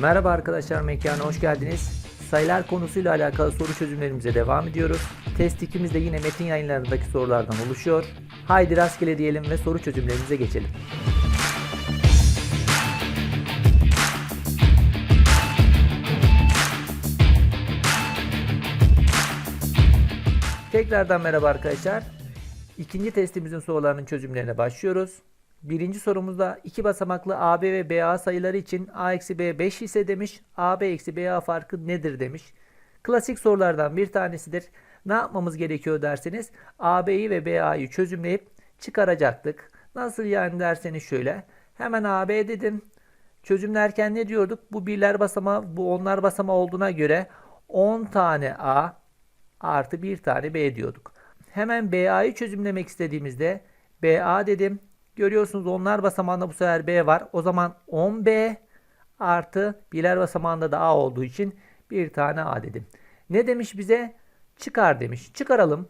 Merhaba arkadaşlar mekana hoş geldiniz. Sayılar konusuyla alakalı soru çözümlerimize devam ediyoruz. Test 2'miz de yine metin yayınlarındaki sorulardan oluşuyor. Haydi rastgele diyelim ve soru çözümlerimize geçelim. Tekrardan merhaba arkadaşlar. İkinci testimizin sorularının çözümlerine başlıyoruz. Birinci sorumuzda iki basamaklı AB ve BA sayıları için A eksi B 5 ise demiş. AB eksi BA farkı nedir demiş. Klasik sorulardan bir tanesidir. Ne yapmamız gerekiyor derseniz AB'yi ve BA'yı çözümleyip çıkaracaktık. Nasıl yani derseniz şöyle. Hemen AB dedim. Çözümlerken ne diyorduk? Bu birler basamağı, bu onlar basamağı olduğuna göre 10 tane A artı bir tane B diyorduk. Hemen BA'yı çözümlemek istediğimizde BA dedim. Görüyorsunuz onlar basamağında bu sefer B var. O zaman 10B artı birler basamağında da A olduğu için bir tane A dedim. Ne demiş bize? Çıkar demiş. Çıkaralım.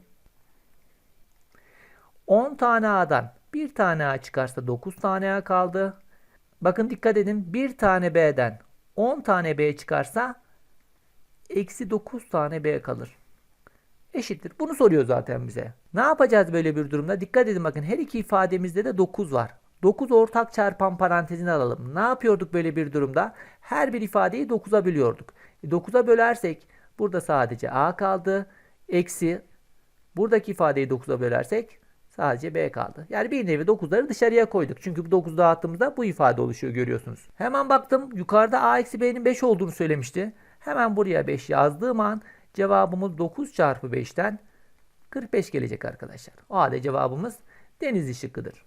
10 tane A'dan bir tane A çıkarsa 9 tane A kaldı. Bakın dikkat edin. Bir tane B'den 10 tane B çıkarsa eksi 9 tane B kalır eşittir. Bunu soruyor zaten bize. Ne yapacağız böyle bir durumda? Dikkat edin bakın her iki ifademizde de 9 var. 9 ortak çarpan parantezini alalım. Ne yapıyorduk böyle bir durumda? Her bir ifadeyi 9'a bölüyorduk. E 9'a bölersek burada sadece A kaldı. Eksi buradaki ifadeyi 9'a bölersek sadece B kaldı. Yani bir nevi 9'ları dışarıya koyduk. Çünkü bu 9 dağıttığımızda bu ifade oluşuyor görüyorsunuz. Hemen baktım yukarıda A eksi B'nin 5 olduğunu söylemişti. Hemen buraya 5 yazdığım an Cevabımız 9 çarpı 5'ten 45 gelecek arkadaşlar. O halde cevabımız Denizli şıkkıdır.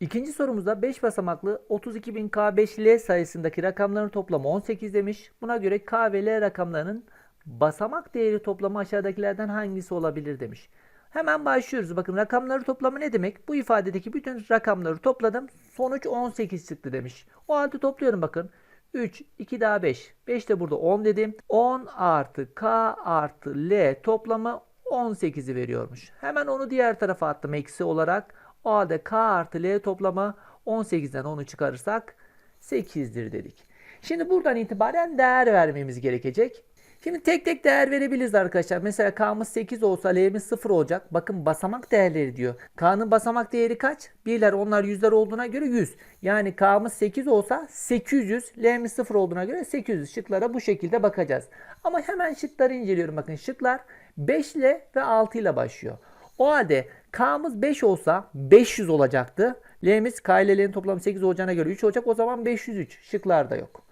İkinci sorumuzda 5 basamaklı 32.000K5L sayısındaki rakamların toplamı 18 demiş. Buna göre K ve L rakamlarının basamak değeri toplamı aşağıdakilerden hangisi olabilir demiş. Hemen başlıyoruz. Bakın rakamları toplamı ne demek? Bu ifadedeki bütün rakamları topladım. Sonuç 18 çıktı demiş. O halde topluyorum bakın. 3, 2 daha 5. 5 de burada 10 dedim. 10 artı K artı L toplamı 18'i veriyormuş. Hemen onu diğer tarafa attım eksi olarak. O halde K artı L toplamı 18'den 10'u çıkarırsak 8'dir dedik. Şimdi buradan itibaren değer vermemiz gerekecek. Şimdi tek tek değer verebiliriz arkadaşlar. Mesela K'mız 8 olsa L'miz 0 olacak. Bakın basamak değerleri diyor. K'nın basamak değeri kaç? Birler onlar yüzler olduğuna göre 100. Yani K'mız 8 olsa 800. L'miz 0 olduğuna göre 800. Şıklara bu şekilde bakacağız. Ama hemen şıkları inceliyorum. Bakın şıklar 5 ile ve 6 ile başlıyor. O halde K'mız 5 olsa 500 olacaktı. L'miz K ile L'nin toplamı 8 olacağına göre 3 olacak. O zaman 503. Şıklarda yok.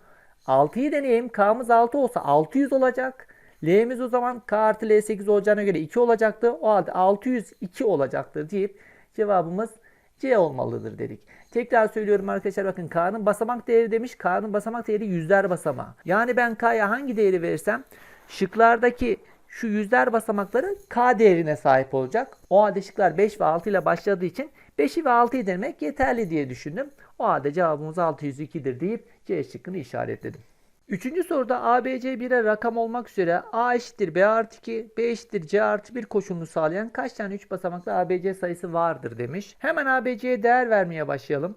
6'yı deneyeyim. K'mız 6 olsa 600 olacak. L'miz o zaman K artı L 8 olacağına göre 2 olacaktı. O halde 602 olacaktır deyip cevabımız C olmalıdır dedik. Tekrar söylüyorum arkadaşlar bakın K'nın basamak değeri demiş. K'nın basamak değeri yüzler basamağı. Yani ben K'ya hangi değeri verirsem şıklardaki şu yüzler basamakları K değerine sahip olacak. O halde şıklar 5 ve 6 ile başladığı için 5'i ve 6'yı denemek yeterli diye düşündüm. O halde cevabımız 602'dir deyip C şıkkını işaretledim. Üçüncü soruda ABC birer rakam olmak üzere A eşittir B artı 2, B eşittir C artı 1 koşulunu sağlayan kaç tane 3 basamaklı ABC sayısı vardır demiş. Hemen ABC'ye değer vermeye başlayalım.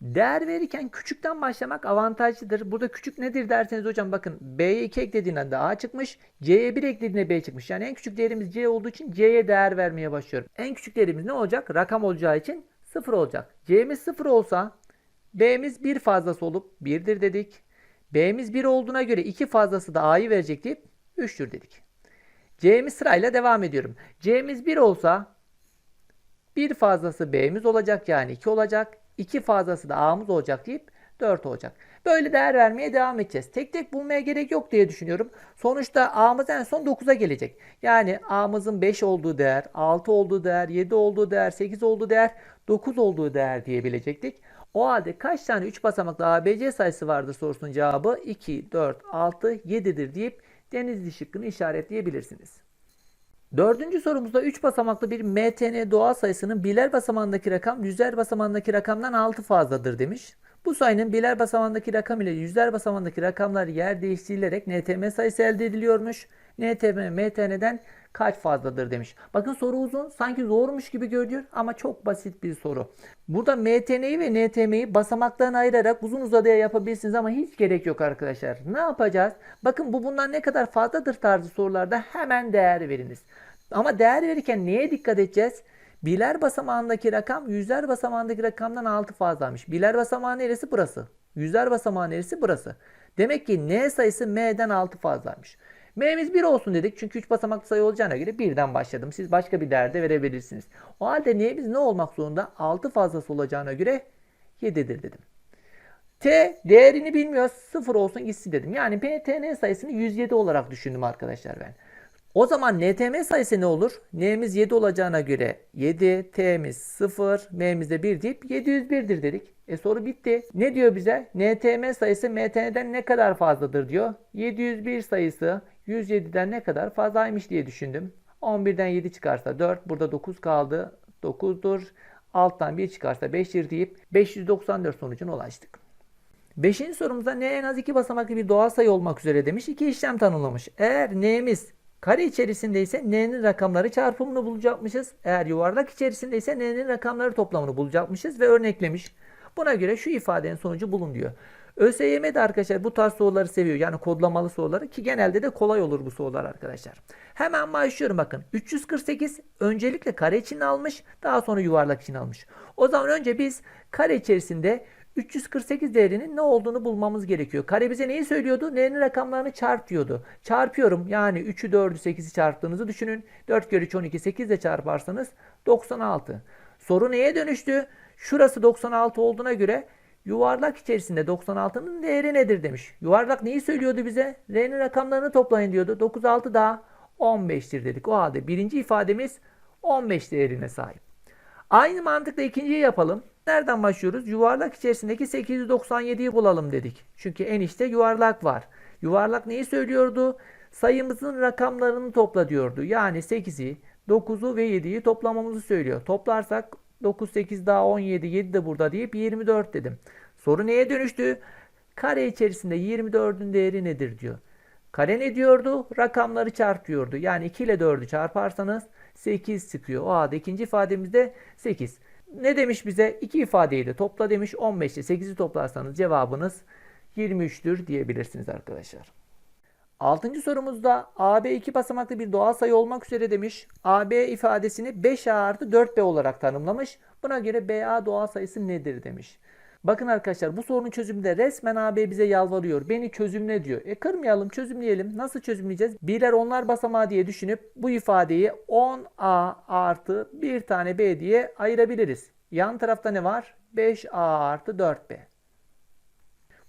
Değer verirken küçükten başlamak avantajlıdır. Burada küçük nedir derseniz hocam bakın B'ye 2 eklediğinden de A çıkmış. C'ye 1 eklediğinde B çıkmış. Yani en küçük değerimiz C olduğu için C'ye değer vermeye başlıyorum. En küçük değerimiz ne olacak? Rakam olacağı için 0 olacak. C'miz 0 olsa B'miz 1 fazlası olup 1'dir dedik. B'miz 1 olduğuna göre 2 fazlası da A'yı verecek deyip 3'tür dedik. C'miz sırayla devam ediyorum. C'miz 1 olsa 1 fazlası B'miz olacak yani 2 olacak. 2 fazlası da A'mız olacak deyip 4 olacak. Böyle değer vermeye devam edeceğiz. Tek tek bulmaya gerek yok diye düşünüyorum. Sonuçta A'mız en son 9'a gelecek. Yani A'mızın 5 olduğu değer, 6 olduğu değer, 7 olduğu değer, 8 olduğu değer, 9 olduğu değer diyebilecektik. O halde kaç tane 3 basamaklı ABC sayısı vardır sorusunun cevabı 2, 4, 6, 7'dir deyip Denizli şıkkını işaretleyebilirsiniz. Dördüncü sorumuzda 3 basamaklı bir MTN doğal sayısının birler basamağındaki rakam yüzler basamağındaki rakamdan 6 fazladır demiş. Bu sayının birler basamağındaki rakam ile yüzler basamağındaki rakamlar yer değiştirilerek NTM sayısı elde ediliyormuş. NTM MTN'den kaç fazladır demiş. Bakın soru uzun sanki zormuş gibi görünüyor ama çok basit bir soru. Burada MTN'yi ve NTM'yi basamaklarına ayırarak uzun uzadıya yapabilirsiniz ama hiç gerek yok arkadaşlar. Ne yapacağız? Bakın bu bundan ne kadar fazladır tarzı sorularda hemen değer veriniz. Ama değer verirken neye dikkat edeceğiz? Birler basamağındaki rakam yüzler basamağındaki rakamdan 6 fazlaymış. Birler basamağı neresi? Burası. Yüzler basamağı neresi? Burası. Demek ki n sayısı m'den 6 fazlaymış. M'miz 1 olsun dedik çünkü 3 basamaklı sayı olacağına göre 1'den başladım. Siz başka bir değerde verebilirsiniz. O halde n'miz ne olmak zorunda? 6 fazlası olacağına göre 7'dir dedim. T değerini bilmiyoruz. 0 olsun gitsin dedim. Yani PTN sayısını 107 olarak düşündüm arkadaşlar ben. O zaman NTM sayısı ne olur? N'miz 7 olacağına göre 7, T'miz 0, M'miz de 1 deyip 701'dir dedik. E soru bitti. Ne diyor bize? NTM sayısı MTN'den ne kadar fazladır diyor. 701 sayısı 107'den ne kadar fazlaymış diye düşündüm. 11'den 7 çıkarsa 4, burada 9 kaldı. 9'dur. Alttan 1 çıkarsa 5'tir deyip 594 sonucuna ulaştık. Beşinci sorumuzda n en az iki basamaklı bir doğal sayı olmak üzere demiş. iki işlem tanımlamış. Eğer n'miz kare içerisindeyse n'nin rakamları çarpımını bulacakmışız. Eğer yuvarlak içerisindeyse n'nin rakamları toplamını bulacakmışız ve örneklemiş. Buna göre şu ifadenin sonucu bulun diyor. ÖSYM de arkadaşlar bu tarz soruları seviyor. Yani kodlamalı soruları ki genelde de kolay olur bu sorular arkadaşlar. Hemen başlıyorum bakın. 348 öncelikle kare için almış daha sonra yuvarlak için almış. O zaman önce biz kare içerisinde 348 değerinin ne olduğunu bulmamız gerekiyor. Kare bize neyi söylüyordu? N'nin rakamlarını çarp diyordu. Çarpıyorum. Yani 3'ü 4'ü 8'i çarptığınızı düşünün. 4 kere 3 12 8 ile çarparsanız 96. Soru neye dönüştü? Şurası 96 olduğuna göre yuvarlak içerisinde 96'nın değeri nedir demiş. Yuvarlak neyi söylüyordu bize? R'nin rakamlarını toplayın diyordu. 9 6 daha 15'tir dedik. O halde birinci ifademiz 15 değerine sahip. Aynı mantıkla ikinciyi yapalım. Nereden başlıyoruz? Yuvarlak içerisindeki 897'yi bulalım dedik. Çünkü enişte yuvarlak var. Yuvarlak neyi söylüyordu? Sayımızın rakamlarını topla diyordu. Yani 8'i, 9'u ve 7'yi toplamamızı söylüyor. Toplarsak 9, 8 daha 17, 7 de burada deyip 24 dedim. Soru neye dönüştü? Kare içerisinde 24'ün değeri nedir diyor. Kare ne diyordu? Rakamları çarpıyordu. Yani 2 ile 4'ü çarparsanız 8 çıkıyor. O halde ikinci ifademizde 8. Ne demiş bize? İki ifadeyi de topla demiş. 15 ile 8'i toplarsanız cevabınız 23'tür diyebilirsiniz arkadaşlar. Altıncı sorumuzda AB iki basamaklı bir doğal sayı olmak üzere demiş. AB ifadesini 5A artı 4B olarak tanımlamış. Buna göre BA doğal sayısı nedir demiş. Bakın arkadaşlar bu sorunun çözümünde resmen AB bize yalvarıyor. Beni çözümle diyor. E kırmayalım çözümleyelim. Nasıl çözümleyeceğiz? Birler onlar basamağı diye düşünüp bu ifadeyi 10A artı bir tane B diye ayırabiliriz. Yan tarafta ne var? 5A artı 4B.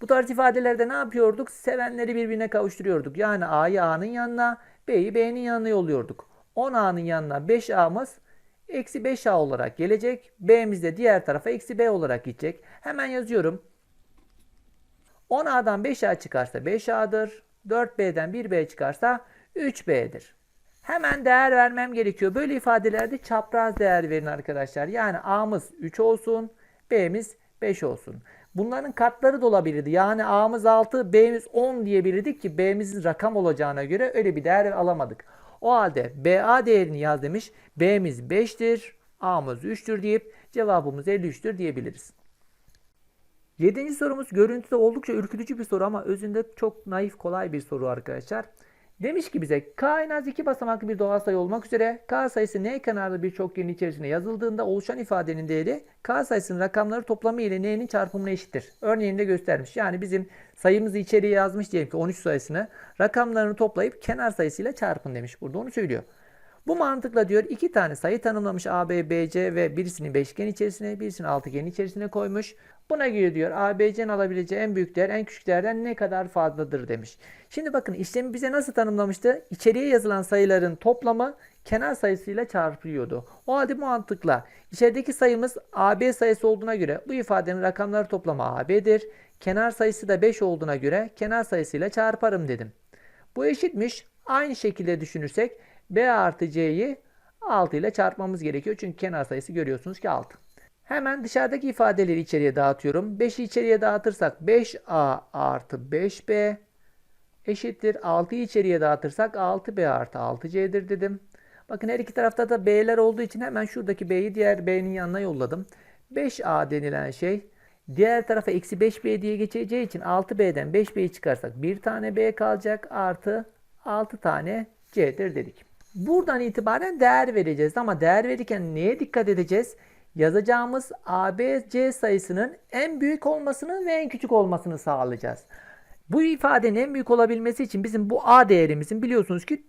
Bu tarz ifadelerde ne yapıyorduk? Sevenleri birbirine kavuşturuyorduk. Yani A'yı A'nın yanına, B'yi B'nin yanına yolluyorduk. 10A'nın yanına 5A'mız eksi 5A olarak gelecek. B'miz de diğer tarafa eksi B olarak gidecek. Hemen yazıyorum. 10A'dan 5A çıkarsa 5A'dır. 4B'den 1B çıkarsa 3B'dir. Hemen değer vermem gerekiyor. Böyle ifadelerde çapraz değer verin arkadaşlar. Yani A'mız 3 olsun, B'miz 5 olsun. Bunların katları da olabilirdi. Yani A'mız 6, B'miz 10 diyebilirdik ki B'mizin rakam olacağına göre öyle bir değer alamadık. O halde BA değerini yaz demiş. B'miz 5'tir, A'mız 3'tür deyip cevabımız 53'tür diyebiliriz. Yedinci sorumuz görüntüde oldukça ürkütücü bir soru ama özünde çok naif kolay bir soru arkadaşlar. Demiş ki bize k en az iki basamaklı bir doğal sayı olmak üzere k sayısı n kenarlı bir çokgenin içerisine yazıldığında oluşan ifadenin değeri k sayısının rakamları toplamı ile n'nin çarpımına eşittir. Örneğinde göstermiş. Yani bizim sayımızı içeriye yazmış diyelim ki 13 sayısını rakamlarını toplayıp kenar sayısıyla çarpın demiş. Burada onu söylüyor. Bu mantıkla diyor iki tane sayı tanımlamış A, B, B, C ve birisini beşgen içerisine birisini altıgen içerisine koymuş. Buna göre diyor A, B, C'nin alabileceği en büyük değer en küçük değerden ne kadar fazladır demiş. Şimdi bakın işlemi bize nasıl tanımlamıştı? İçeriye yazılan sayıların toplamı kenar sayısıyla çarpılıyordu. O halde mantıkla içerideki sayımız AB sayısı olduğuna göre bu ifadenin rakamları toplamı AB'dir. Kenar sayısı da 5 olduğuna göre kenar sayısıyla çarparım dedim. Bu eşitmiş. Aynı şekilde düşünürsek B artı C'yi 6 ile çarpmamız gerekiyor. Çünkü kenar sayısı görüyorsunuz ki 6. Hemen dışarıdaki ifadeleri içeriye dağıtıyorum. 5'i içeriye dağıtırsak 5A artı 5B eşittir. 6'yı içeriye dağıtırsak 6B artı 6C'dir dedim. Bakın her iki tarafta da B'ler olduğu için hemen şuradaki B'yi diğer B'nin yanına yolladım. 5A denilen şey diğer tarafa eksi 5B diye geçeceği için 6B'den 5B'yi çıkarsak bir tane B kalacak artı 6 tane C'dir dedik. Buradan itibaren değer vereceğiz ama değer verirken neye dikkat edeceğiz? Yazacağımız ABC sayısının en büyük olmasını ve en küçük olmasını sağlayacağız. Bu ifadenin en büyük olabilmesi için bizim bu A değerimizin biliyorsunuz ki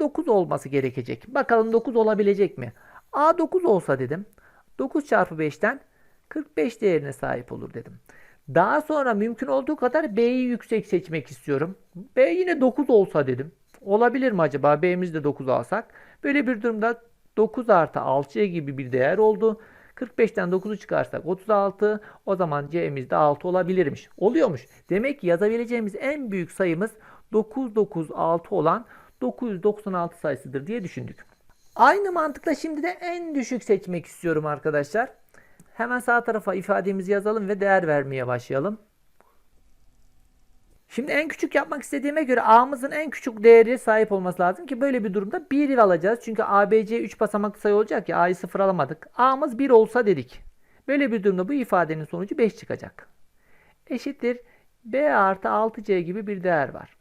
9 olması gerekecek. Bakalım 9 olabilecek mi? A 9 olsa dedim. 9 çarpı 5'ten 45 değerine sahip olur dedim. Daha sonra mümkün olduğu kadar B'yi yüksek seçmek istiyorum. B yine 9 olsa dedim. Olabilir mi acaba B'mizi de 9 alsak? Böyle bir durumda 9 artı 6 gibi bir değer oldu. 45'ten 9'u çıkarsak 36. O zaman C'miz de 6 olabilirmiş. Oluyormuş. Demek ki yazabileceğimiz en büyük sayımız 996 olan 996 sayısıdır diye düşündük. Aynı mantıkla şimdi de en düşük seçmek istiyorum arkadaşlar. Hemen sağ tarafa ifademizi yazalım ve değer vermeye başlayalım. Şimdi en küçük yapmak istediğime göre A'mızın en küçük değeri sahip olması lazım ki böyle bir durumda 1 alacağız. Çünkü ABC 3 basamaklı sayı olacak ya A'yı 0 alamadık. A'mız 1 olsa dedik. Böyle bir durumda bu ifadenin sonucu 5 çıkacak. Eşittir B artı 6C gibi bir değer var.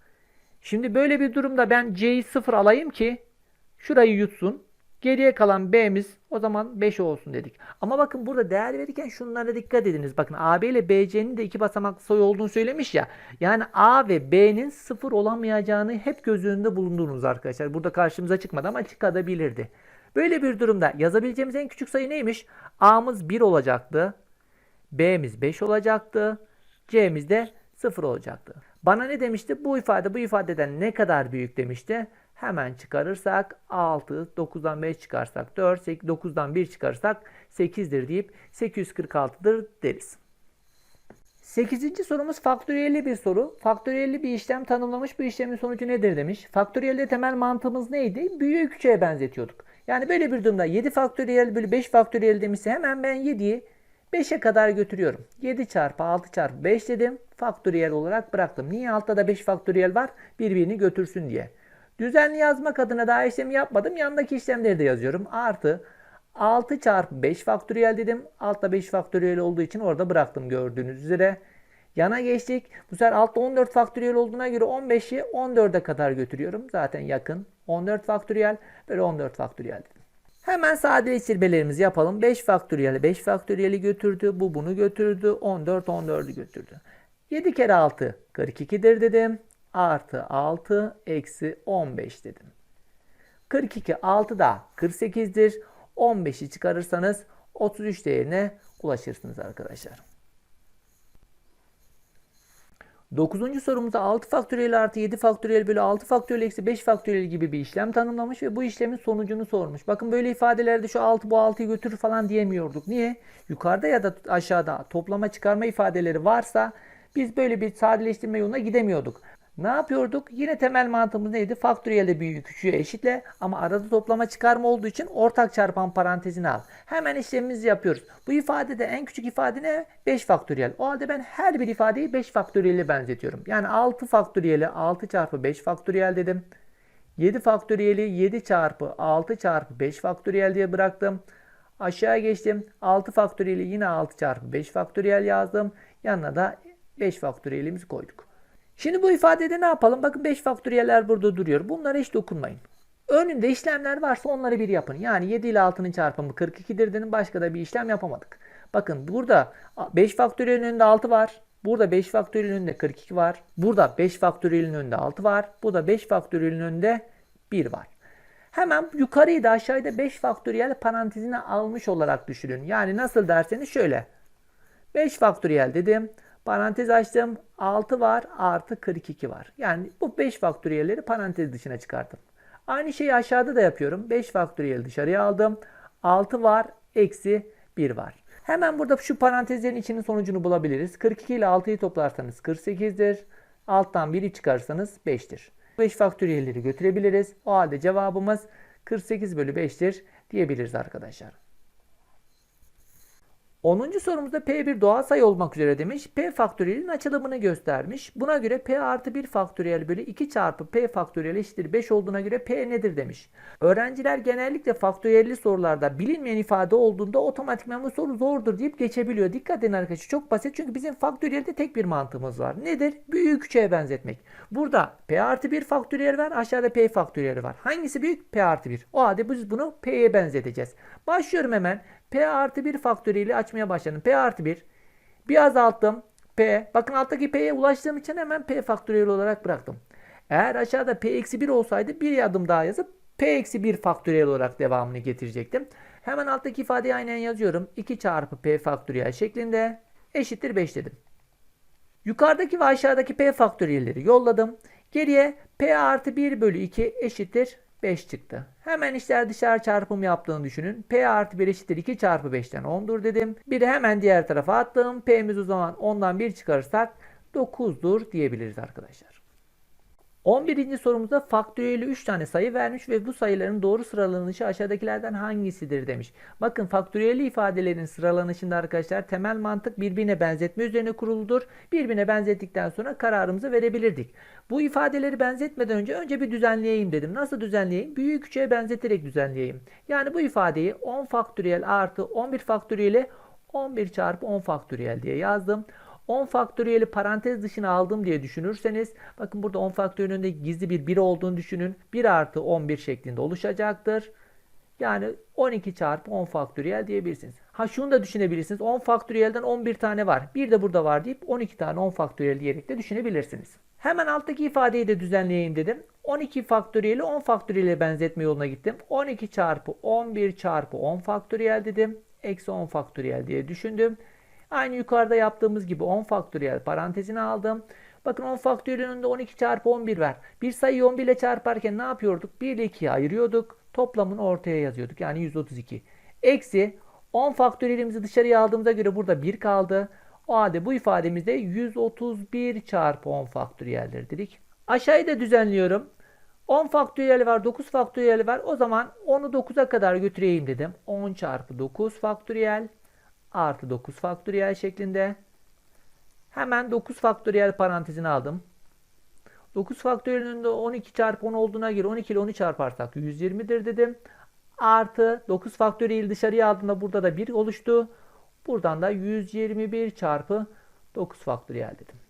Şimdi böyle bir durumda ben C'yi 0 alayım ki şurayı yutsun. Geriye kalan B'miz o zaman 5 olsun dedik. Ama bakın burada değer verirken şunlara dikkat ediniz. Bakın AB ile BC'nin de iki basamaklı sayı olduğunu söylemiş ya. Yani A ve B'nin 0 olamayacağını hep göz önünde bulundurunuz arkadaşlar. Burada karşımıza çıkmadı ama çıkabilirdi. Böyle bir durumda yazabileceğimiz en küçük sayı neymiş? A'mız 1 olacaktı. B'miz 5 olacaktı. C'miz de 0 olacaktı. Bana ne demişti? Bu ifade bu ifadeden ne kadar büyük demişti? Hemen çıkarırsak 6, 9'dan 5 çıkarsak 4, 8, 9'dan 1 çıkarırsak 8'dir deyip 846'dır deriz. 8. sorumuz faktöriyelli bir soru. Faktöriyelli bir işlem tanımlamış. Bu işlemin sonucu nedir demiş. Faktöriyelde temel mantığımız neydi? Büyüğü küçüğe benzetiyorduk. Yani böyle bir durumda 7 faktöriyel bölü 5 faktöriyel demişse hemen ben 7'yi 5'e kadar götürüyorum. 7 çarpı 6 çarpı 5 dedim. Faktöriyel olarak bıraktım. Niye altta da 5 faktöriyel var? Birbirini götürsün diye. Düzenli yazmak adına daha işlemi yapmadım. Yandaki işlemleri de yazıyorum. Artı 6 çarpı 5 faktöriyel dedim. Altta 5 faktöriyel olduğu için orada bıraktım gördüğünüz üzere. Yana geçtik. Bu sefer altta 14 faktöriyel olduğuna göre 15'i 14'e kadar götürüyorum. Zaten yakın. 14 faktöriyel böyle 14 faktöriyel dedim. Hemen sadeleştirmelerimizi yapalım. 5 faktöriyel 5 faktöriyeli götürdü. Bu bunu götürdü. 14 14'ü götürdü. 7 kere 6 42'dir dedim. Artı 6 eksi 15 dedim. 42 6 da 48'dir. 15'i çıkarırsanız 33 değerine ulaşırsınız arkadaşlar. 9. sorumuzda 6 faktöriyel artı 7 faktöriyel bölü 6 faktöriyel eksi 5 faktöriyel gibi bir işlem tanımlamış ve bu işlemin sonucunu sormuş. Bakın böyle ifadelerde şu 6 bu 6'yı götürür falan diyemiyorduk. Niye? Yukarıda ya da aşağıda toplama çıkarma ifadeleri varsa biz böyle bir sadeleştirme yoluna gidemiyorduk. Ne yapıyorduk? Yine temel mantığımız neydi? Faktöriyelde büyüğü küçüğü eşitle ama arada toplama çıkarma olduğu için ortak çarpan parantezini al. Hemen işlemimizi yapıyoruz. Bu ifadede en küçük ifade ne? 5 faktöriyel. O halde ben her bir ifadeyi 5 faktöriyele benzetiyorum. Yani 6 faktöriyeli 6 çarpı 5 faktöriyel dedim. 7 faktöriyeli 7 çarpı 6 çarpı 5 faktöriyel diye bıraktım. Aşağı geçtim. 6 faktöriyeli yine 6 çarpı 5 faktöriyel yazdım. Yanına da 5 faktöriyelimizi koyduk. Şimdi bu ifadede ne yapalım? Bakın 5 faktöriyeller burada duruyor. Bunlara hiç dokunmayın. Önünde işlemler varsa onları bir yapın. Yani 7 ile 6'nın çarpımı 42'dir dedim. Başka da bir işlem yapamadık. Bakın burada 5 faktöriyelin önünde 6 var. Burada 5 faktöriyelin önünde 42 var. Burada 5 faktöriyelin önünde 6 var. Burada 5 faktöriyelin önünde 1 var. Hemen yukarıyı da aşağıyı da 5 faktöriyel parantezine almış olarak düşünün. Yani nasıl derseniz şöyle. 5 faktöriyel dedim. Parantez açtım. 6 var artı 42 var. Yani bu 5 faktöriyelleri parantez dışına çıkarttım. Aynı şeyi aşağıda da yapıyorum. 5 faktöriyel dışarıya aldım. 6 var eksi 1 var. Hemen burada şu parantezlerin içinin sonucunu bulabiliriz. 42 ile 6'yı toplarsanız 48'dir. Alttan 1'i çıkarsanız 5'tir. 5 faktöriyelleri götürebiliriz. O halde cevabımız 48 bölü 5'tir diyebiliriz arkadaşlar. 10. sorumuzda P bir doğal sayı olmak üzere demiş. P faktöriyelin açılımını göstermiş. Buna göre P artı 1 faktöriyel bölü 2 çarpı P faktöriyel eşittir 5 olduğuna göre P nedir demiş. Öğrenciler genellikle faktöriyelli sorularda bilinmeyen ifade olduğunda otomatikman bu soru zordur deyip geçebiliyor. Dikkat edin arkadaşlar çok basit çünkü bizim faktöriyelde tek bir mantığımız var. Nedir? Büyük küçüğe benzetmek. Burada P artı 1 faktöriyel var aşağıda P faktöriyel var. Hangisi büyük? P artı 1. O halde biz bunu P'ye benzeteceğiz. Başlıyorum hemen. P artı 1 faktöriyeli açmaya başladım. P artı 1. Bir azalttım. P. Bakın alttaki P'ye ulaştığım için hemen P faktöriyel olarak bıraktım. Eğer aşağıda P eksi 1 olsaydı bir adım daha yazıp P eksi 1 faktöriyel olarak devamını getirecektim. Hemen alttaki ifadeyi aynen yazıyorum. 2 çarpı P faktöriyel şeklinde eşittir 5 dedim. Yukarıdaki ve aşağıdaki P faktöriyelleri yolladım. Geriye P artı 1 bölü 2 eşittir 5 çıktı. Hemen içler dışarı çarpım yaptığını düşünün. P artı 1 eşittir 2 çarpı 5'ten 10'dur dedim. Bir de hemen diğer tarafa attım. P'miz o zaman 10'dan 1 çıkarırsak 9'dur diyebiliriz arkadaşlar. 11. sorumuzda faktöriyeli 3 tane sayı vermiş ve bu sayıların doğru sıralanışı aşağıdakilerden hangisidir demiş. Bakın faktöriyeli ifadelerin sıralanışında arkadaşlar temel mantık birbirine benzetme üzerine kuruludur. Birbirine benzettikten sonra kararımızı verebilirdik. Bu ifadeleri benzetmeden önce önce bir düzenleyeyim dedim. Nasıl düzenleyeyim? Büyük küçüğe benzeterek düzenleyeyim. Yani bu ifadeyi 10 faktöriyel artı 11 faktöriyeli 11 çarpı 10 faktöriyel diye yazdım. 10 faktöriyeli parantez dışına aldım diye düşünürseniz bakın burada 10 faktöriyelin önünde gizli bir 1 olduğunu düşünün. 1 artı 11 şeklinde oluşacaktır. Yani 12 çarpı 10 faktöriyel diyebilirsiniz. Ha şunu da düşünebilirsiniz. 10 faktöriyelden 11 tane var. Bir de burada var deyip 12 tane 10 faktöriyel diyerek de düşünebilirsiniz. Hemen alttaki ifadeyi de düzenleyeyim dedim. 12 faktöriyeli 10 faktöriyele benzetme yoluna gittim. 12 çarpı 11 çarpı 10 faktöriyel dedim. Eksi 10 faktöriyel diye düşündüm. Aynı yukarıda yaptığımız gibi 10 faktöriyel parantezine aldım. Bakın 10 faktöriyelin önünde 12 çarpı 11 var. Bir sayıyı 11 ile çarparken ne yapıyorduk? 1 ile 2'ye ayırıyorduk. Toplamını ortaya yazıyorduk. Yani 132. Eksi 10 faktöriyelimizi dışarıya aldığımıza göre burada 1 kaldı. O halde bu ifademizde 131 çarpı 10 faktöriyeldir dedik. Aşağıyı da düzenliyorum. 10 faktöriyel var, 9 faktöriyel var. O zaman 10'u 9'a kadar götüreyim dedim. 10 çarpı 9 faktöriyel artı 9 faktöriyel şeklinde. Hemen 9 faktöriyel parantezine aldım. 9 faktöriyelin önünde 12 çarpı 10 olduğuna göre 12 ile 10'u çarparsak 120'dir dedim. Artı 9 faktöriyel dışarıya aldığımda burada da 1 oluştu. Buradan da 121 çarpı 9 faktöriyel dedim.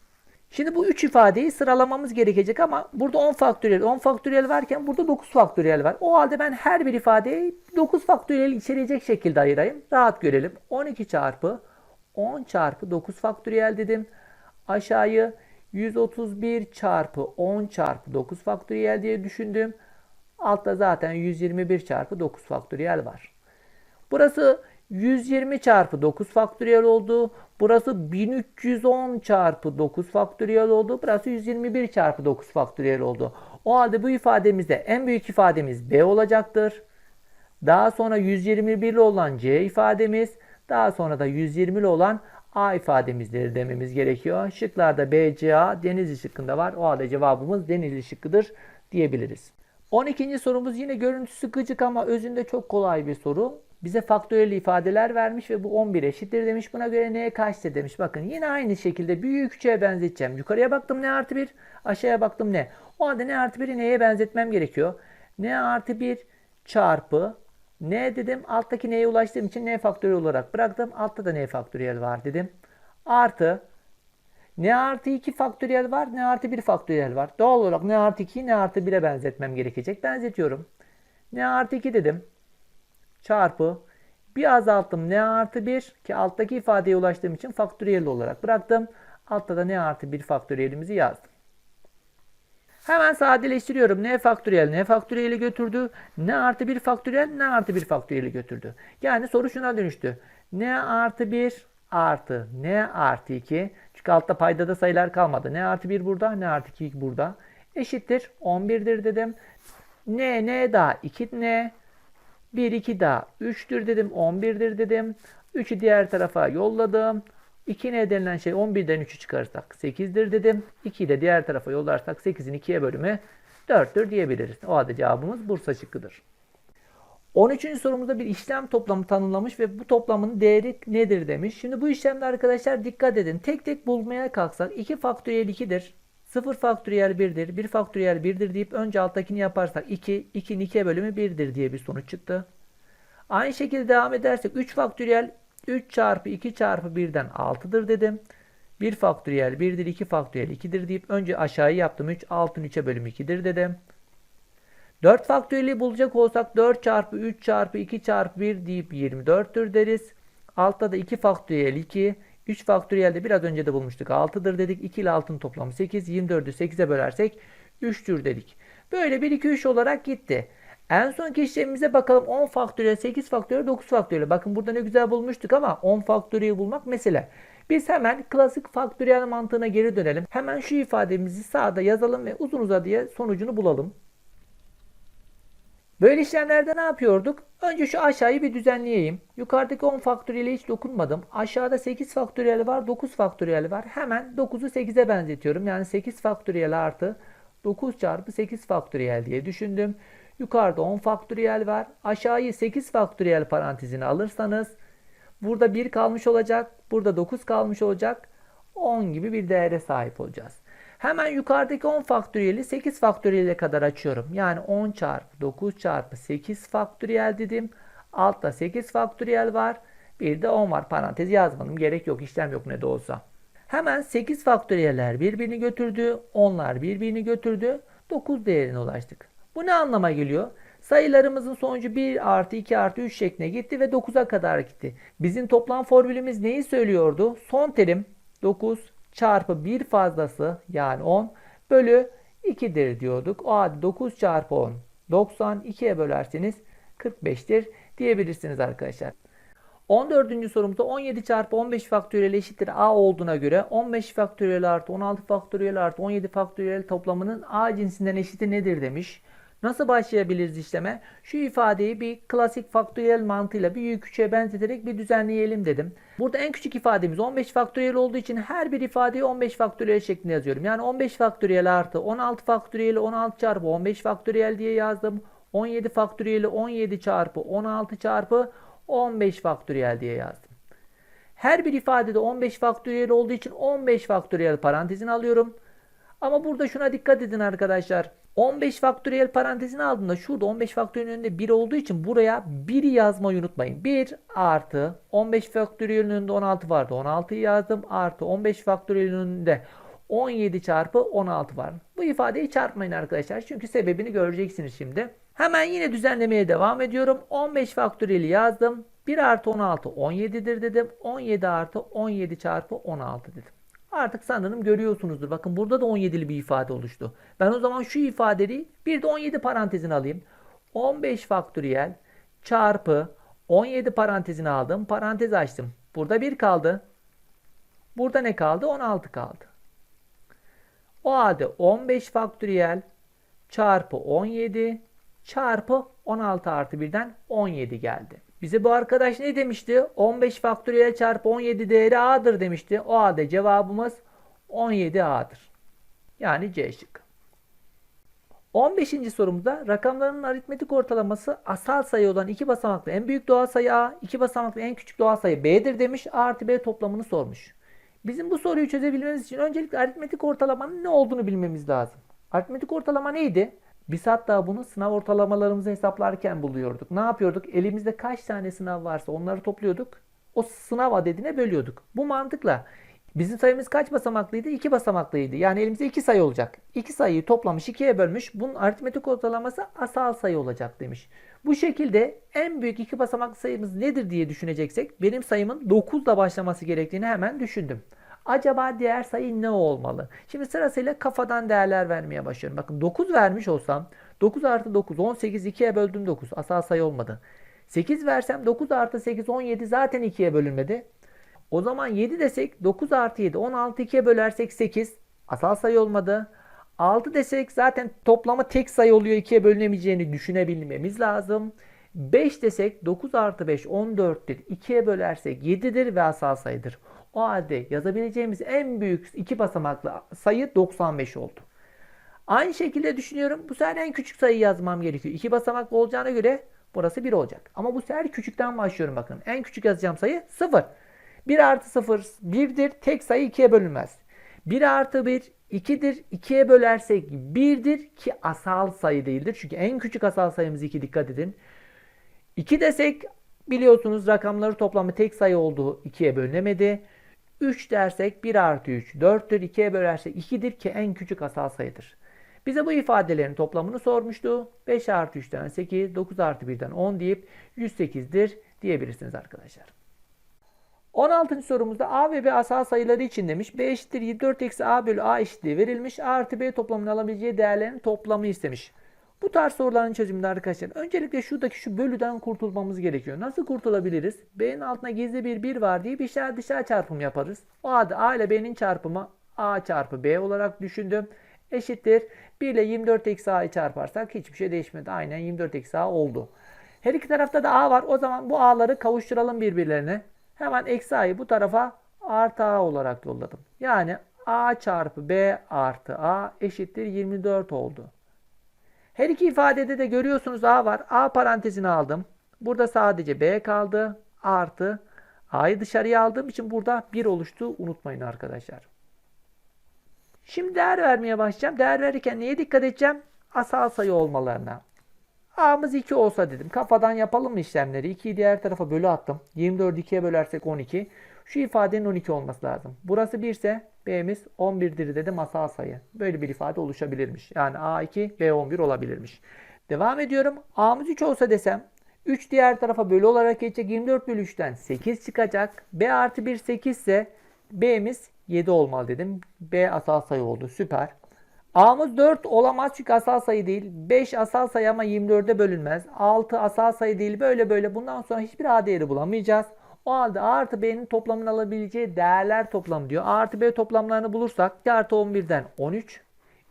Şimdi bu üç ifadeyi sıralamamız gerekecek ama burada 10 faktöriyel, 10 faktöriyel varken burada 9 faktöriyel var. O halde ben her bir ifadeyi 9 faktöriyel içerecek şekilde ayırayım. Rahat görelim. 12 çarpı 10 çarpı 9 faktöriyel dedim. Aşağıyı 131 çarpı 10 çarpı 9 faktöriyel diye düşündüm. Altta zaten 121 çarpı 9 faktöriyel var. Burası 120 çarpı 9 faktöriyel oldu. Burası 1310 çarpı 9 faktöriyel oldu. Burası 121 çarpı 9 faktöriyel oldu. O halde bu ifademizde en büyük ifademiz B olacaktır. Daha sonra 121'li olan C ifademiz, daha sonra da 120'li olan A ifademizdir dememiz gerekiyor. Şıklarda B, C, A Denizli şıkkında var. O halde cevabımız Denizli şıkkıdır diyebiliriz. 12. sorumuz yine görüntüsü gıcık ama özünde çok kolay bir soru. Bize faktöriyel ifadeler vermiş ve bu 11 eşittir demiş. Buna göre neye kaçtır demiş. Bakın yine aynı şekilde büyük küçüğe benzeteceğim. Yukarıya baktım ne artı 1, aşağıya baktım ne. O halde ne artı 1'i neye benzetmem gerekiyor. Ne artı 1 çarpı ne dedim alttaki neye ulaştığım için ne faktöriyel olarak bıraktım. Altta da ne faktöriyel var dedim. Artı ne artı 2 faktöriyel var ne artı 1 faktöriyel var. Doğal olarak ne artı 2'yi ne artı 1'e benzetmem gerekecek. Benzetiyorum. Ne artı 2 dedim çarpı bir azalttım n artı 1 ki alttaki ifadeye ulaştığım için faktöriyel olarak bıraktım. Altta da n artı 1 faktöriyelimizi yazdım. Hemen sadeleştiriyorum. n faktöriyel n faktöriyeli götürdü. n artı 1 faktöriyel n artı 1 faktöriyeli götürdü. Yani soru şuna dönüştü. n artı 1 artı n artı 2 çünkü altta paydada sayılar kalmadı. n artı 1 burada n artı 2 burada. Eşittir 11'dir dedim. n n daha 2 n 1, 2 daha 3'tür dedim. 11'dir dedim. 3'ü diğer tarafa yolladım. 2 ne denilen şey 11'den 3'ü çıkarırsak 8'dir dedim. 2'yi de diğer tarafa yollarsak 8'in 2'ye bölümü 4'tür diyebiliriz. O halde cevabımız Bursa şıkkıdır. 13. sorumuzda bir işlem toplamı tanımlamış ve bu toplamın değeri nedir demiş. Şimdi bu işlemde arkadaşlar dikkat edin. Tek tek bulmaya kalksak 2 faktöriyel 2'dir. 0 faktöriyel 1'dir. 1 faktöriyel 1'dir deyip önce alttakini yaparsak 2, 2'nin 2'ye bölümü 1'dir diye bir sonuç çıktı. Aynı şekilde devam edersek 3 faktöriyel 3 çarpı 2 çarpı 1'den 6'dır dedim. 1 faktöriyel 1'dir 2 faktöriyel 2'dir deyip önce aşağıyı yaptım. 3 6'ın 3'e bölümü 2'dir dedim. 4 faktöriyeli bulacak olsak 4 çarpı 3 çarpı 2 çarpı 1 deyip 24'tür deriz. Altta da 2 faktöriyel 2. 3 faktöriyel de biraz önce de bulmuştuk 6'dır dedik. 2 ile 6'nın toplamı 8. 24'ü 8'e bölersek 3'tür dedik. Böyle 1 2 3 olarak gitti. En sonki işlemimize bakalım 10 faktöriyel 8 faktöriyel 9 faktöriyel. Bakın burada ne güzel bulmuştuk ama 10 faktöriyel bulmak mesele. Biz hemen klasik faktöriyel mantığına geri dönelim. Hemen şu ifademizi sağda yazalım ve uzun uzadıya sonucunu bulalım. Böyle işlemlerde ne yapıyorduk? Önce şu aşağıyı bir düzenleyeyim. Yukarıdaki 10 faktöriyele hiç dokunmadım. Aşağıda 8 faktöriyel var, 9 faktöriyel var. Hemen 9'u 8'e benzetiyorum. Yani 8 faktöriyel artı 9 çarpı 8 faktöriyel diye düşündüm. Yukarıda 10 faktöriyel var. Aşağıyı 8 faktöriyel parantezine alırsanız burada 1 kalmış olacak. Burada 9 kalmış olacak. 10 gibi bir değere sahip olacağız. Hemen yukarıdaki 10 faktöriyeli 8 faktöriyele kadar açıyorum. Yani 10 çarpı 9 çarpı 8 faktöriyel dedim. Altta 8 faktöriyel var. Bir de 10 var. Parantez yazmadım. Gerek yok. işlem yok ne de olsa. Hemen 8 faktöriyeller birbirini götürdü. 10'lar birbirini götürdü. 9 değerine ulaştık. Bu ne anlama geliyor? Sayılarımızın sonucu 1 artı 2 artı 3 şekline gitti ve 9'a kadar gitti. Bizim toplam formülümüz neyi söylüyordu? Son terim 9 çarpı 1 fazlası yani 10 bölü 2'dir diyorduk. O halde 9 çarpı 10 90 2'ye bölerseniz 45'tir diyebilirsiniz arkadaşlar. 14. sorumuzda 17 çarpı 15 faktöriyel eşittir a olduğuna göre 15 faktöriyel artı 16 faktöriyel artı 17 faktöriyel toplamının a cinsinden eşiti nedir demiş. Nasıl başlayabiliriz işleme? Şu ifadeyi bir klasik faktöriyel mantığıyla büyük küçüğe benzeterek bir düzenleyelim dedim. Burada en küçük ifademiz 15 faktöriyel olduğu için her bir ifadeyi 15 faktöriyel şeklinde yazıyorum. Yani 15 faktöriyel artı 16 faktöriyeli 16 çarpı 15 faktöriyel diye yazdım. 17 faktöriyeli 17 çarpı 16 çarpı 15 faktöriyel diye yazdım. Her bir ifadede 15 faktöriyel olduğu için 15 faktöriyel parantezini alıyorum. Ama burada şuna dikkat edin arkadaşlar. 15 faktöriyel parantezini aldığımda şurada 15 faktöriyelin önünde 1 olduğu için buraya 1'i yazmayı unutmayın. 1 artı 15 faktöriyelin önünde 16 vardı. 16'yı yazdım. Artı 15 faktöriyelin önünde 17 çarpı 16 var. Bu ifadeyi çarpmayın arkadaşlar. Çünkü sebebini göreceksiniz şimdi. Hemen yine düzenlemeye devam ediyorum. 15 faktöriyeli yazdım. 1 artı 16 17'dir dedim. 17 artı 17 çarpı 16 dedim. Artık sanırım görüyorsunuzdur. Bakın burada da 17'li bir ifade oluştu. Ben o zaman şu ifadeyi bir de 17 parantezine alayım. 15 faktöriyel çarpı 17 parantezine aldım. Parantez açtım. Burada 1 kaldı. Burada ne kaldı? 16 kaldı. O halde 15 faktöriyel çarpı 17 çarpı 16 artı 1'den 17 geldi. Bize bu arkadaş ne demişti? 15 faktöriyel çarpı 17 değeri A'dır demişti. O halde cevabımız 17A'dır. Yani C şıkkı. 15. sorumuzda rakamların aritmetik ortalaması asal sayı olan iki basamaklı en büyük doğal sayı A, iki basamaklı en küçük doğal sayı B'dir demiş. A artı B toplamını sormuş. Bizim bu soruyu çözebilmemiz için öncelikle aritmetik ortalamanın ne olduğunu bilmemiz lazım. Aritmetik ortalama neydi? Biz hatta bunu sınav ortalamalarımızı hesaplarken buluyorduk. Ne yapıyorduk? Elimizde kaç tane sınav varsa onları topluyorduk. O sınav adedine bölüyorduk. Bu mantıkla bizim sayımız kaç basamaklıydı? 2 basamaklıydı. Yani elimizde 2 sayı olacak. 2 sayıyı toplamış 2'ye bölmüş. Bunun aritmetik ortalaması asal sayı olacak demiş. Bu şekilde en büyük 2 basamaklı sayımız nedir diye düşüneceksek benim sayımın 9 ile başlaması gerektiğini hemen düşündüm. Acaba diğer sayı ne olmalı? Şimdi sırasıyla kafadan değerler vermeye başlıyorum. Bakın 9 vermiş olsam 9 artı 9 18 2'ye böldüm 9 asal sayı olmadı. 8 versem 9 artı 8 17 zaten 2'ye bölünmedi. O zaman 7 desek 9 artı 7 16 2'ye bölersek 8 asal sayı olmadı. 6 desek zaten toplamı tek sayı oluyor 2'ye bölünemeyeceğini düşünebilmemiz lazım. 5 desek 9 artı 5 14'tür. 2'ye bölersek 7'dir ve asal sayıdır. O halde yazabileceğimiz en büyük iki basamaklı sayı 95 oldu. Aynı şekilde düşünüyorum. Bu sefer en küçük sayıyı yazmam gerekiyor. İki basamaklı olacağına göre Burası 1 olacak. Ama bu sefer küçükten başlıyorum bakın. En küçük yazacağım sayı 0. 1 artı 0 1'dir. Tek sayı 2'ye bölünmez. 1 artı 1 2'dir. 2'ye bölersek 1'dir ki asal sayı değildir. Çünkü en küçük asal sayımız 2 dikkat edin. 2 desek biliyorsunuz rakamları toplamı tek sayı olduğu 2'ye bölünemedi. 3 dersek 1 artı 3 4'tür. 2'ye bölersek 2'dir ki en küçük asal sayıdır. Bize bu ifadelerin toplamını sormuştu. 5 artı 3'ten 8, 9 artı 1'den 10 deyip 108'dir diyebilirsiniz arkadaşlar. 16. sorumuzda A ve B asal sayıları için demiş. B eşittir 24 eksi A bölü A eşitliği verilmiş. A artı B toplamını alabileceği değerlerin toplamı istemiş. Bu tarz soruların çözümünde arkadaşlar öncelikle şuradaki şu bölüden kurtulmamız gerekiyor. Nasıl kurtulabiliriz? B'nin altına gizli bir 1 var diye bir dışarı dışarı çarpım yaparız. O halde A ile B'nin çarpımı A çarpı B olarak düşündüm. Eşittir. 1 ile 24 eksi A'yı çarparsak hiçbir şey değişmedi. Aynen 24 eksi A oldu. Her iki tarafta da A var. O zaman bu A'ları kavuşturalım birbirlerine. Hemen eksi A'yı bu tarafa artı A olarak yolladım. Yani A çarpı B artı A eşittir 24 oldu. Her iki ifadede de görüyorsunuz A var. A parantezini aldım. Burada sadece B kaldı. Artı A'yı dışarıya aldığım için burada 1 oluştu. Unutmayın arkadaşlar. Şimdi değer vermeye başlayacağım. Değer verirken neye dikkat edeceğim? Asal sayı olmalarına. A'mız 2 olsa dedim. Kafadan yapalım mı işlemleri? 2'yi diğer tarafa bölü attım. 24'ü 2'ye bölersek 12. Şu ifadenin 12 olması lazım. Burası 1 ise B'miz 11'dir dedim asal sayı. Böyle bir ifade oluşabilirmiş. Yani A2, B11 olabilirmiş. Devam ediyorum. A'mız 3 olsa desem 3 diğer tarafa bölü olarak geçecek. 24 bölü 3'ten 8 çıkacak. B artı 1 8 ise B'miz 7 olmalı dedim. B asal sayı oldu. Süper. A'mız 4 olamaz çünkü asal sayı değil. 5 asal sayı ama 24'e bölünmez. 6 asal sayı değil. Böyle böyle bundan sonra hiçbir A değeri bulamayacağız. O halde A artı B'nin toplamını alabileceği değerler toplamı diyor. A artı B toplamlarını bulursak 2 artı 11'den 13.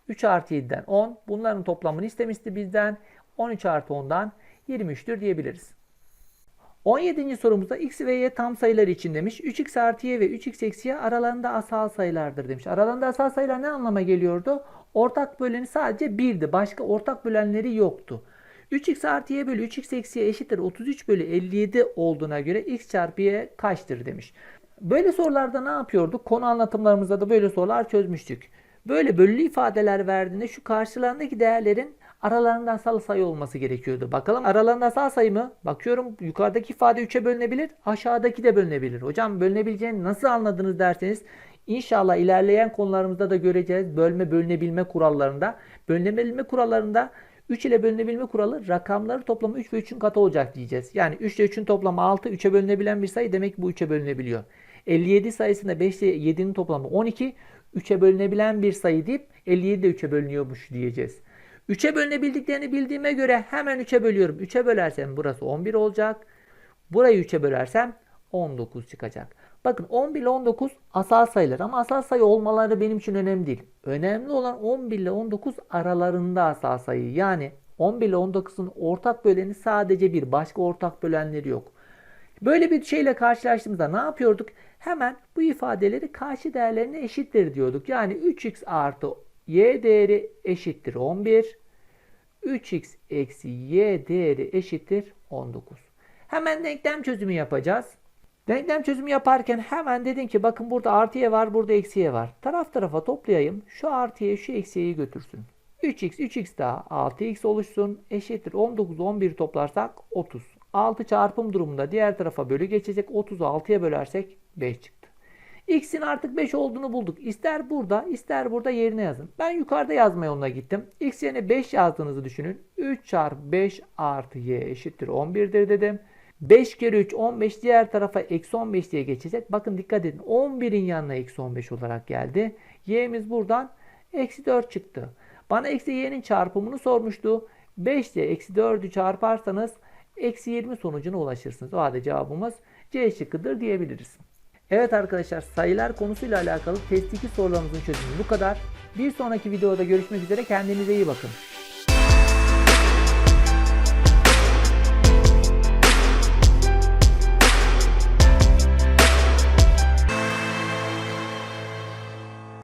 3 artı 7'den 10. Bunların toplamını istemişti bizden. 13 artı 10'dan 23'tür diyebiliriz. 17. sorumuzda x ve y tam sayılar için demiş. 3x artı y ve 3x eksi y aralarında asal sayılardır demiş. Aralarında asal sayılar ne anlama geliyordu? Ortak böleni sadece 1'di. Başka ortak bölenleri yoktu. 3x artı y bölü 3x eksi y eşittir 33 bölü 57 olduğuna göre x çarpı y kaçtır demiş. Böyle sorularda ne yapıyorduk? Konu anlatımlarımızda da böyle sorular çözmüştük. Böyle bölülü ifadeler verdiğinde şu karşılarındaki değerlerin aralarında asal sayı olması gerekiyordu. Bakalım aralarında asal sayı mı? Bakıyorum yukarıdaki ifade 3'e bölünebilir, aşağıdaki de bölünebilir. Hocam bölünebileceğini nasıl anladınız derseniz İnşallah ilerleyen konularımızda da göreceğiz. Bölme bölünebilme kurallarında. Bölünebilme kurallarında 3 ile bölünebilme kuralı rakamları toplamı 3 ve 3'ün katı olacak diyeceğiz. Yani 3 ile 3'ün toplamı 6, 3'e bölünebilen bir sayı demek ki bu 3'e bölünebiliyor. 57 sayısında 5 ile 7'nin toplamı 12, 3'e bölünebilen bir sayı deyip 57 de 3'e bölünüyormuş diyeceğiz. 3'e bölünebildiklerini bildiğime göre hemen 3'e bölüyorum. 3'e bölersem burası 11 olacak. Burayı 3'e bölersem 19 çıkacak. Bakın 11 ile 19 asal sayılar ama asal sayı olmaları benim için önemli değil. Önemli olan 11 ile 19 aralarında asal sayı. Yani 11 ile 19'un ortak böleni sadece bir. Başka ortak bölenleri yok. Böyle bir şeyle karşılaştığımızda ne yapıyorduk? Hemen bu ifadeleri karşı değerlerine eşittir diyorduk. Yani 3x artı y değeri eşittir 11. 3x eksi y değeri eşittir 19. Hemen denklem çözümü yapacağız. Denklem çözümü yaparken hemen dedim ki bakın burada artı y var burada eksi y var. Taraf tarafa toplayayım. Şu artı y şu eksi y'yi götürsün. 3x 3x daha 6x oluşsun. Eşittir 19 11 toplarsak 30. 6 çarpım durumunda diğer tarafa bölü geçecek. 30'u 6'ya bölersek 5 çıktı. X'in artık 5 olduğunu bulduk. İster burada ister burada yerine yazın. Ben yukarıda yazma yoluna gittim. X yerine 5 yazdığınızı düşünün. 3 çarpı 5 artı y eşittir 11'dir dedim. 5 kere 3 15 diğer tarafa eksi 15 diye geçecek. Bakın dikkat edin 11'in yanına eksi 15 olarak geldi. Y'miz buradan eksi 4 çıktı. Bana eksi y'nin çarpımını sormuştu. 5 ile eksi 4'ü çarparsanız eksi 20 sonucuna ulaşırsınız. O halde cevabımız C şıkkıdır diyebiliriz. Evet arkadaşlar sayılar konusuyla alakalı test 2 sorularımızın çözümü bu kadar. Bir sonraki videoda görüşmek üzere kendinize iyi bakın.